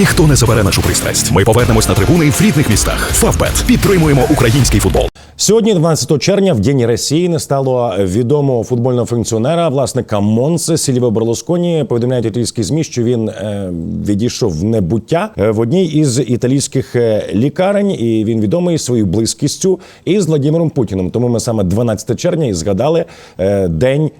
Ніхто не забере нашу пристрасть. Ми повернемось на трибуни в рідних містах. Фавбет підтримуємо український футбол. Сьогодні, 12 червня, в День Росії, не стало відомого футбольного функціонера, власника Монце Сільве Берлусконі. Повідомляють італійські змі, що він е, відійшов в небуття е, в одній із італійських е, лікарень, і він відомий своєю близькістю із Владимиром Путіним. Тому ми саме 12 червня і згадали е, День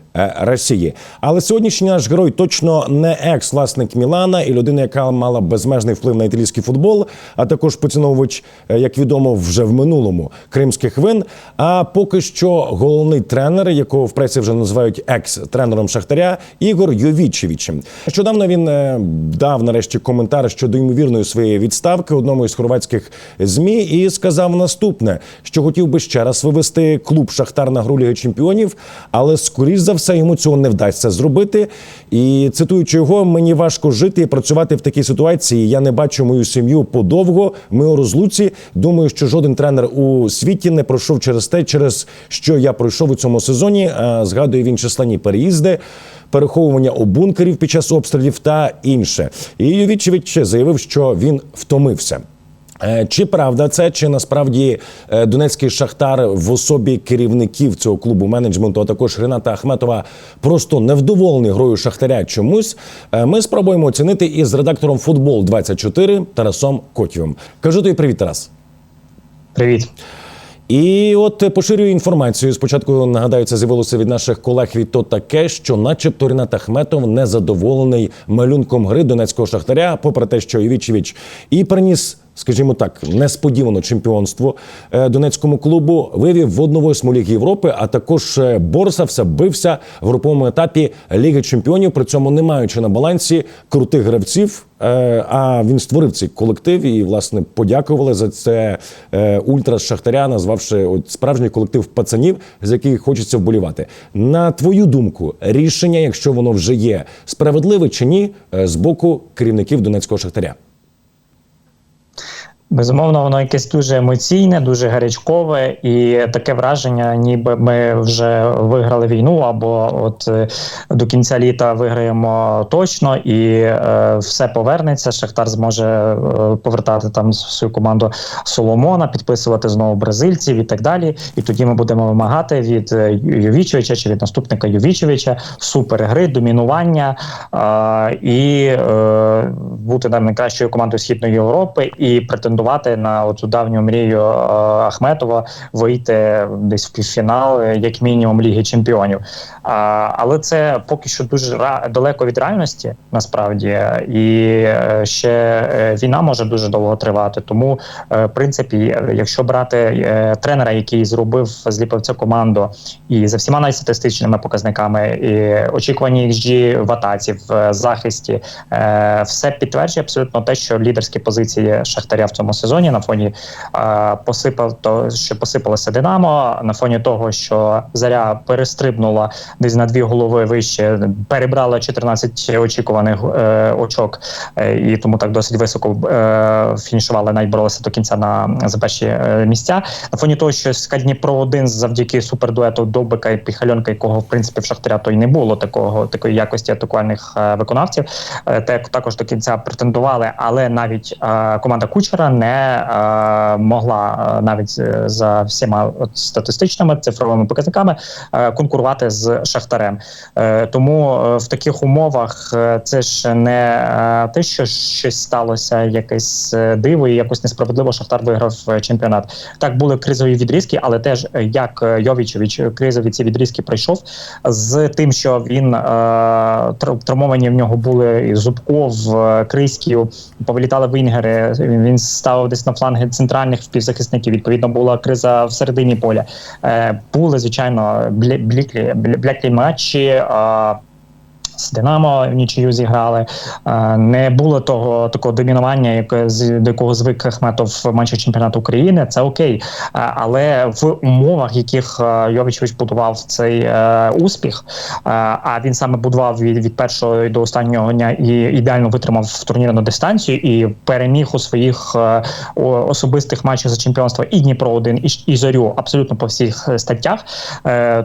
Росії. Але сьогоднішній наш герой точно не екс-власник Мілана і людина, яка мала безмежний вплив на італійський футбол, а також поціновувач, е, як відомо, вже в минулому кримських вин. А поки що головний тренер, якого в пресі вже називають екс-тренером Шахтаря, Ігор Йовічевич. Нещодавно він е, дав нарешті коментар щодо ймовірної своєї відставки одному із хорватських змі і сказав наступне: що хотів би ще раз вивести клуб Шахтар на гру Ліги Чемпіонів, але скоріш за все йому цього не вдасться зробити. І цитуючи його, мені важко жити і працювати в такій ситуації. Я не бачу мою сім'ю подовго. Ми у розлуці. Думаю, що жоден тренер у світі не пройшов через те, через що я пройшов у цьому сезоні. Згадує він численні переїзди. Переховування у бункерів під час обстрілів та інше. І Йовічевич заявив, що він втомився. Е, Чи правда це, чи насправді е, донецький шахтар в особі керівників цього клубу менеджменту, а також Рената Ахметова просто невдоволений грою шахтаря чомусь? Е, Ми спробуємо оцінити із редактором футбол 24 Тарасом Котєвим. Кажу тобі привіт, Тарас. Привіт. І от поширюю інформацію. Спочатку нагадаю, це з'явилося від наших колег від то таке, що, начебто, Рінат Ахметов незадоволений малюнком гри донецького шахтаря, попри те, що Євічевич і приніс. Скажімо так, несподівано чемпіонство е, донецькому клубу вивів в 1-8 Ліги Європи, а також е, борсався, бився в груповому етапі Ліги Чемпіонів, при цьому не маючи на балансі крутих гравців. Е, А він створив цей колектив і власне подякували за це ультра Шахтаря, назвавши от справжній колектив пацанів, з яких хочеться вболівати. На твою думку, рішення, якщо воно вже є, справедливе чи ні, з боку керівників донецького шахтаря. Безумовно, воно якесь дуже емоційне, дуже гарячкове, і таке враження, ніби ми вже виграли війну, або от е, до кінця літа виграємо точно, і е, все повернеться. Шахтар зможе е, повертати там свою команду Соломона, підписувати знову бразильців і так далі. І тоді ми будемо вимагати від е, Йовічевича чи від наступника Йовічевича супергри, домінування е, і е, бути там найкращою командою східної Європи і претендувати на цю давню мрію е, Ахметова вийти десь в півфінал, як мінімум Ліги Чемпіонів. Але це поки що дуже далеко від реальності, насправді, і е, ще е, війна може дуже довго тривати. Тому, в принципі, якщо брати тренера, який зробив зліпив цю команду, і за всіма найстатистичними показниками, і очікувані XG в атаці, в захисті, все підтверджує абсолютно те, що лідерські позиції Шахтаря в цьому сезоні на фоні е, посипав то, що посипалося Динамо, на фоні того, що заря перестрибнула десь на дві голови вище, перебрала 14 очікуваних е, очок, е, і тому так досить високо е, фінішували, навіть боролися до кінця на за перші е, місця. На фоні того, що СК Дніпро 1 завдяки супердуету Довбика і Піхальонка, якого в принципі в Шахтаря то й не було такого такої якості атакувальних е, виконавців, е, те також до кінця претендували, але навіть е, команда Кучера не е, могла е, навіть е, за всіма от, статистичними цифровими показниками е, конкурувати з Шахтарем. Е, тому е, в таких умовах це ж не те, що щось сталося, якесь диво, і якось несправедливо Шахтар виграв чемпіонат. Так були кризові відрізки, але теж як Йовічевич кризові ці відрізки пройшов з тим, що він е, травмовані в нього були і Зубков, Криськів, повилітали вінгери. Він він ставив десь на фланги центральних співзахисників Відповідно, була криза в середині поля. Е, були звичайно блі, бляклі матчі. З Динамо в нічию зіграли. Е, Не було того такого домінування, яке з до якого звик Ахметов в матчах чемпіонату України. Це окей. Е, Але в умовах, яких е, Йовічович будував цей успіх, а він саме будував від, від першого до останнього дня і ідеально витримав турнірну дистанцію і переміг у своїх особистих матчах за чемпіонство і Дніпро 1 і, зорю абсолютно по всіх статтях.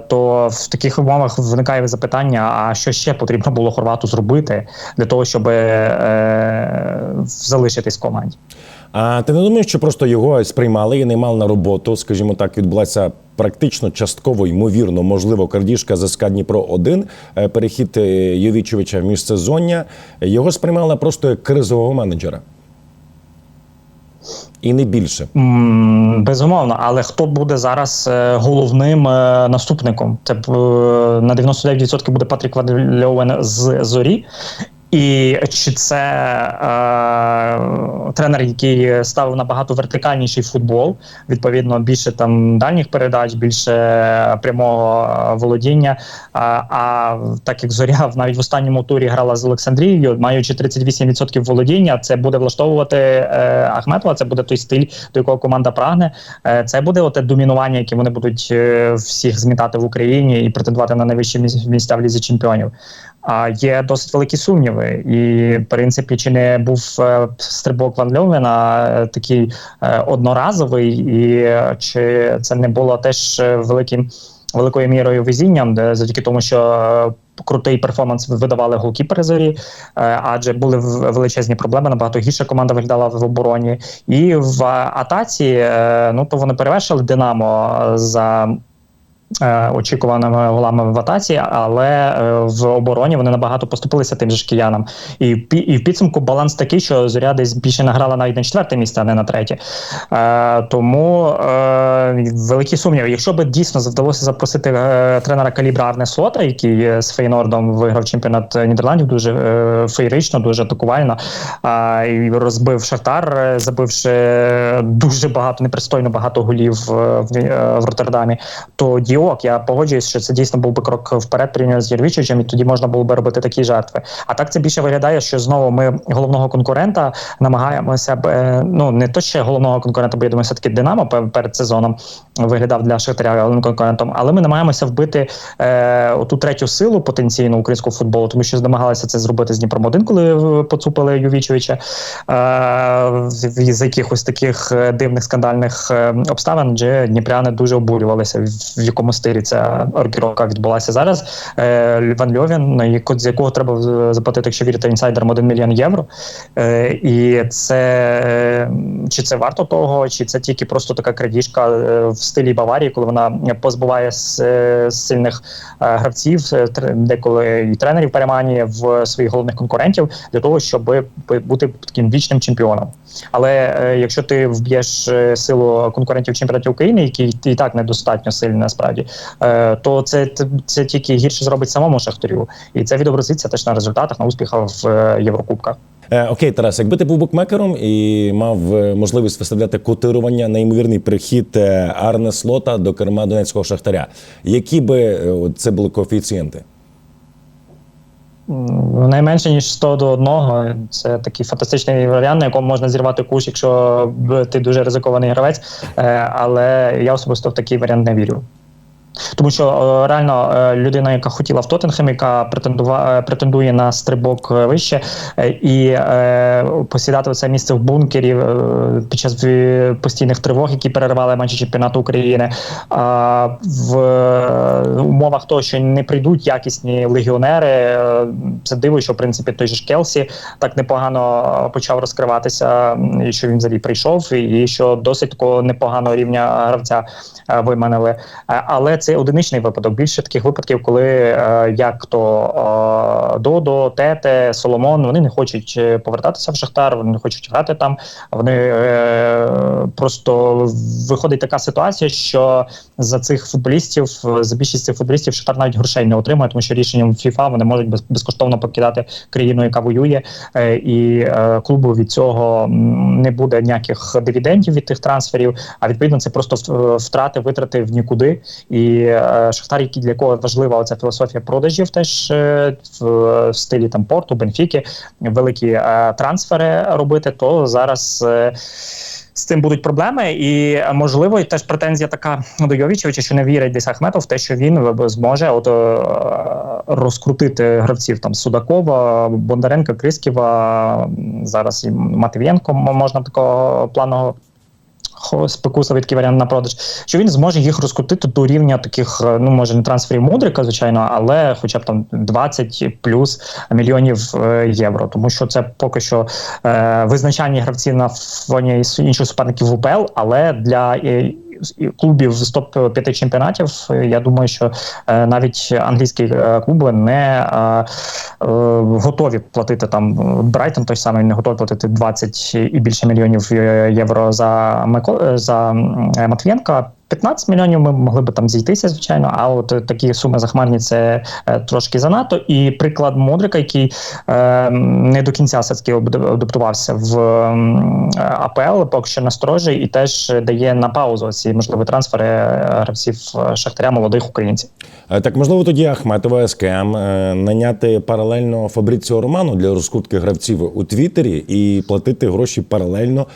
То в таких умовах виникає запитання: а що ще потрібно потрібно було Хорвату зробити для того, щоб е, залишитись в команді. А ти не думаєш, що просто його сприймали і не мали на роботу? Скажімо так, відбулася практично частково ймовірно, можливо, крадіжка за СК Дніпро 1 е, перехід е, Йовічовича в міжсезоння. Його сприймали просто як кризового менеджера. І не більше. Безумовно, але хто буде зараз е, головним е, наступником? Це е, на 99% буде Патрік Вадельовен з зорі. І чи це е, тренер, який ставив набагато вертикальніший футбол, відповідно, більше там дальніх передач, більше прямого володіння. А, а так як зоря навіть в останньому турі грала з Олександрією, маючи 38% володіння, це буде влаштовувати е, Ахметова. Це буде той стиль, до якого команда прагне. Е, це буде оте домінування, яке вони будуть е, всіх змітати в Україні і претендувати на найвищі міс- місця в лізі чемпіонів. А є досить великі сумніви, і в принципі, чи не був е, стрибок Ван Льовена е, такий е, одноразовий, і чи це не було теж е, великим великою мірою везінням, де завдяки тому, що крутий перформанс видавали голкіпери зорі, адже були величезні проблеми. Набагато гірша команда виглядала в обороні, і в атаці ну то вони перевершили Динамо за очікуваними голами в атаці, але е, в обороні вони набагато поступилися тим же ж киянам. І, в і в підсумку баланс такий, що зоря десь більше награла навіть на четверте місце, а не на третє. Е, тому е, великі сумніви. Якщо би дійсно вдалося запросити е, тренера калібра Арне Слота, який е, з Фейнордом виграв чемпіонат Нідерландів, дуже е, феєрично, дуже атакувально, е, і розбив Шахтар, е, забивши дуже багато, непристойно багато голів е, в, е, в Роттердамі, то діок, я погоджуюсь, що це дійсно був би крок вперед порівняно з Єрвічичем, і тоді можна було би робити такі жертви. А так це більше виглядає, що знову ми головного конкурента намагаємося б, е, ну не то ще головного конкурента, бо я думаю, все таки Динамо перед сезоном виглядав для Шахтаря головним конкурентом, але ми намагаємося вбити е, оту третю силу потенційно українського футболу, тому що намагалися це зробити з Дніпром 1 коли е, поцупили Ювічовича е, з якихось таких е, дивних скандальних обставин, адже дніпряни дуже обурювалися, в якому стилі ця оркіровка відбулася зараз. Е, Ван Льовін, з якого треба в- заплатити, якщо вірити інсайдерам, 1 мільйон євро. Е, і це е, чи це варто того, чи це тільки просто така крадіжка е, в стилі Баварії, коли вона позбуває е, сильних е, гравців, е, деколи і тренерів переманює в своїх головних конкурентів для того, щоб бути таким вічним чемпіоном. Але е, якщо ти вб'єш е, силу конкурентів чемпіонатів України, які і так недостатньо сильні насправді, е, то це, це, це тільки гірше зробить самому шахтарю, і це відобразиться теж на результатах, на успіхах в е, Єврокубках. Е, окей, Тарас, якби ти був букмекером і мав е, можливість виставляти котирування на ймовірний прихід е, Арне Слота до керма Донецького Шахтаря, які би це були коефіцієнти? М, Найменше ніж 100 до 1. Це такий фантастичний варіант, на якому можна зірвати куш, якщо ти дуже ризикований гравець. Е, Але я особисто в такий варіант не вірю. Тому що е, реально е, людина, яка хотіла в Тоттенхем, яка претендува, е, претендує на стрибок вище, і посідати це місце в бункері під час постійних тривог, які переривали матчі чемпіонату України, в умовах того, що не прийдуть якісні легіонери, це диво, що в принципі той же ж Келсі так непогано почав розкриватися, і що він взагалі прийшов, і що досить такого непоганого рівня гравця виманили. Але це одиничний випадок. Більше таких випадків, коли е, як то е, Додо, Тете, Соломон, вони не хочуть е, повертатися в Шахтар, вони не хочуть грати там. Вони е, просто виходить така ситуація, що за цих футболістів, за більшість цих футболістів, Шахтар навіть грошей не отримує, тому що рішенням FIFA вони можуть без, безкоштовно покидати країну, яка воює, е, і е, клубу від цього не буде ніяких дивідендів від тих трансферів. А відповідно це просто втрати, витрати в нікуди. І е, Шахтар, який для кого важлива оця філософія продажів, теж е, в, стилі там порту, Бенфіки, великі е, трансфери робити, то зараз. З цим будуть проблеми, і можливо, і теж претензія така до Йовічевича, що не вірить десь Ахметов в те, що він зможе от розкрутити гравців там Судакова, Бондаренка, Крисківа, зараз і Матвієнко можна такого планого спекуса такий варіант на продаж, що він зможе їх розкрутити до рівня таких, е, ну може не трансферів мудрика, звичайно, але хоча б там 20 плюс мільйонів е, євро. Тому що це поки що е, визначальні гравці на фоні інших суперників в УПЛ, але для е, клубів з топ 5 чемпіонатів. Я думаю, що е, навіть англійські е, клуби не е, готові платити там. Брайтон той самий не готовий платити 20 і більше мільйонів євро за Матвієнка. 15 мільйонів ми могли би там зійтися, звичайно. А от е, такі суми захмарні це е, трошки занадто. І приклад Модрика, який е, не до кінця все-таки адаптувався в АПЛ, поки що насторожий, і теж дає на паузу ці можливі трансфери е, гравців Шахтаря молодих українців. Так можливо тоді Ахметова СКМ наняти паралельно Фабріціо Роману для розкрутки гравців у Твіттері і платити гроші паралельно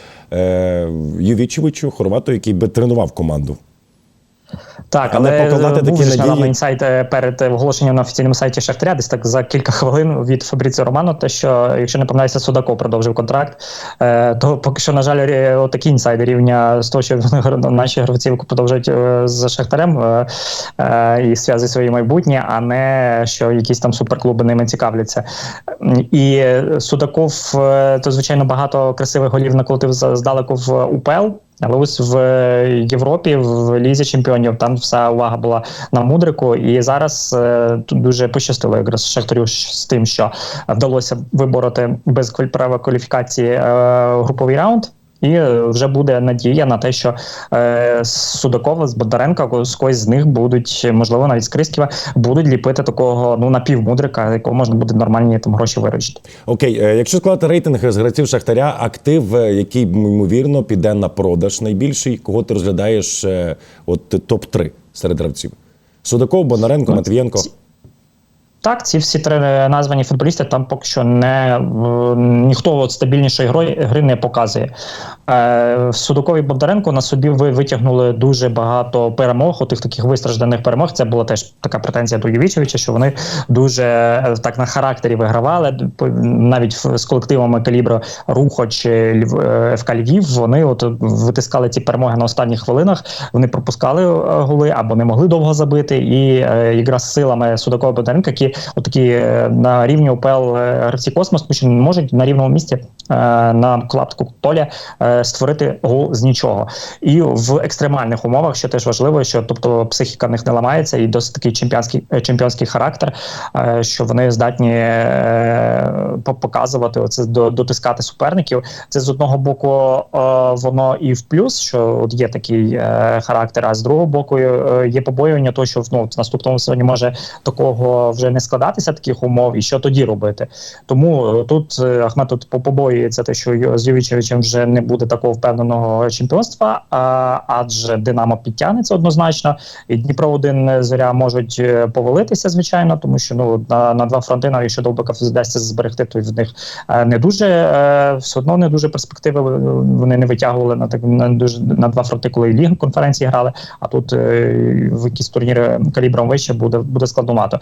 Ювічевичу, Хорвату, який би тренував команду. Так, Але але, покладати такі надії- недавно інсайт е, перед оголошенням на офіційному сайті Шахтаря, десь так за кілька хвилин від Фабріціо Романо, те, що якщо не помиляюся, Судаков продовжив контракт, е, то поки що, на жаль, отакі інсайди рівня з того, що наші гравці продовжують е, з Шахтарем е, е, і зв'язують своє майбутнє, а не що якісь там суперклуби ними цікавляться. І е, Судаков, е, то звичайно багато красивих голів наколотив здалеку в УПЛ. Але ось в Європі, в Лізі Чемпіонів, там вся увага була на мудрику. І зараз е, тут дуже пощастило якраз Шахтарю з тим, що вдалося вибороти без права кваліфікації е, груповий раунд. І е, вже буде надія на те, що е, Судакова з Бондаренка з когось з них будуть, можливо, навіть з Криськіва, будуть ліпити такого ну напівмудрика, якого можна буде нормальні там гроші виручити. Окей, е, якщо складати рейтинг з гравців Шахтаря, актив, е, який ймовірно піде на продаж найбільший, кого ти розглядаєш е, от топ-3 серед гравців? Судаков, Бондаренко, Матвієнко. Так, ці всі три названі футболісти там поки що не ніхто от стабільнішої гри, гри не показує. Е, Судаков і Бондаренко на собі ви витягнули дуже багато перемог, отих таких вистражданих перемог. Це була теж така претензія до Ювічевича, що вони дуже е, так на характері вигравали. Навіть з колективами калібру Рухо чи е, ФК Львів вони от витискали ці перемоги на останніх хвилинах. Вони пропускали е, голи або не могли довго забити. І е, якраз силами Судакова Бондаренка, які отакі е, на рівні УПЛ е, гравці космос, тому що не можуть на рівному місці е, на клаптику поля е, створити гол з нічого. І в екстремальних умовах, що теж важливо, що тобто психіка в них не ламається, і досить такий чемпіонський е, чемпіонський характер, е, що вони здатні е, показувати до- дотискати суперників. Це з одного боку е, воно і в плюс, що от є такий е, характер, а з другого боку е, є побоювання, того, що ну, в наступному сезоні може такого вже не складатися таких умов, і що тоді робити. Тому е, тут е, Ахмед тут побоюється те, що з Ювічевичем вже не буде такого впевненого чемпіонства, адже Динамо підтягнеться однозначно, і Дніпро один е, зоря можуть повалитися, звичайно, тому що ну на, на два фронти, навіть якщо Довбика вдасться зберегти, то в них не дуже все одно не дуже перспективи. Вони не витягували на так на дуже на два фронти, коли і конференції грали. А тут в якісь турніри калібром вище буде буде складновато.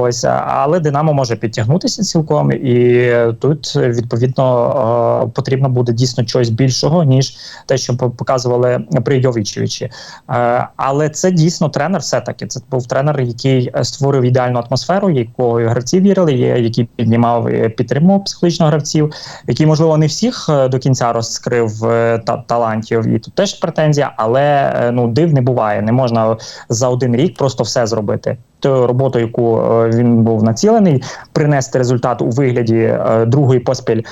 Ось, але Динамо може підтягнутися цілком, і тут відповідно е, потрібно буде дійсно чогось більшого ніж те, що показували при Йовічевичі. Е, Але це дійсно тренер. Все таки це був тренер, який створив ідеальну атмосферу, якою гравці вірили, який піднімав е, підтримував психологічно гравців, який можливо не всіх до кінця розкрив та талантів. І тут теж претензія, але ну див не буває. Не можна за один рік просто все зробити. Ту роботу, яку е, він був націлений, принести результат у вигляді е, другої поспіль е,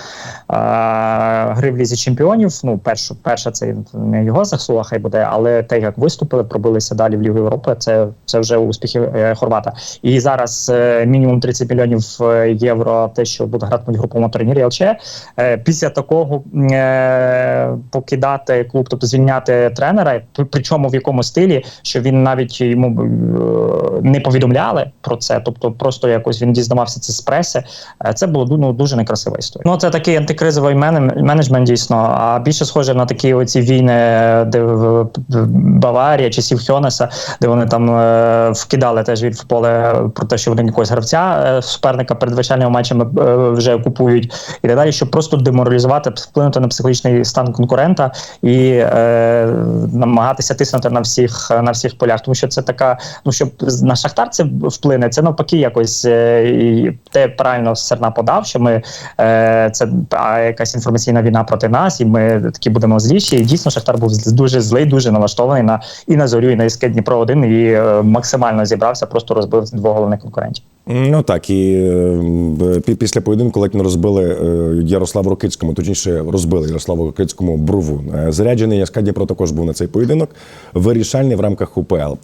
гри в лізі чемпіонів. Ну, першу, перша це не його заслуга, хай буде, але те, як виступили, пробилися далі в Лігу Європи. Це, це вже успіхи е, Хорвата. І зараз е, мінімум 30 мільйонів е, євро, те, що буде грати в груповому турнірі ЛЧ. Е, після такого е, покидати клуб, тобто звільняти тренера, причому в якому стилі, що він навіть йому е, не повідомляє повідомляли про це, тобто просто якось він дізнавався це з преси. Е, Це було ну, дуже некрасива історія. Ну це такий антикризовий мене- менеджмент дійсно. А більше схоже на такі оці війни, де в Баварія часів Хьонеса, де вони там е, вкидали теж від в поле про те, що вони якогось гравця е, суперника перед вирішальними матчами вже купують і так далі, щоб просто деморалізувати, вплинути на психологічний стан конкурента і е, намагатися тиснути на всіх на всіх полях. Тому що це така, ну щоб на шахтар це вплине, це навпаки якось е, те правильно Серна подав, що ми е, це якась інформаційна війна проти нас, і ми такі будемо зліші. І дійсно Шахтар був дуже злий, дуже налаштований на і на зорю, і на СК Дніпро 1 і е, максимально зібрався, просто розбив двох головних конкурентів. Ну так і е, після поєдинку ледь не розбили е, Ярославу Рокицькому, точніше розбили Ярославу Рокицькому брову. Е, Заряджений ЯСК Дніпро також був на цей поєдинок, вирішальний в рамках УПЛ.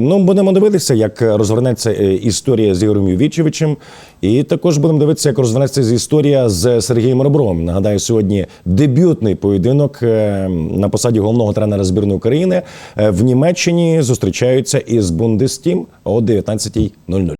Ну будемо дивитися, як розвернеться історія з Ігорем Ювічевичем, і також будемо дивитися, як розвернеться історія з Сергієм Ребром. Нагадаю, сьогодні дебютний поєдинок на посаді головного тренера збірної України в Німеччині зустрічаються із Бундестім о 19.00.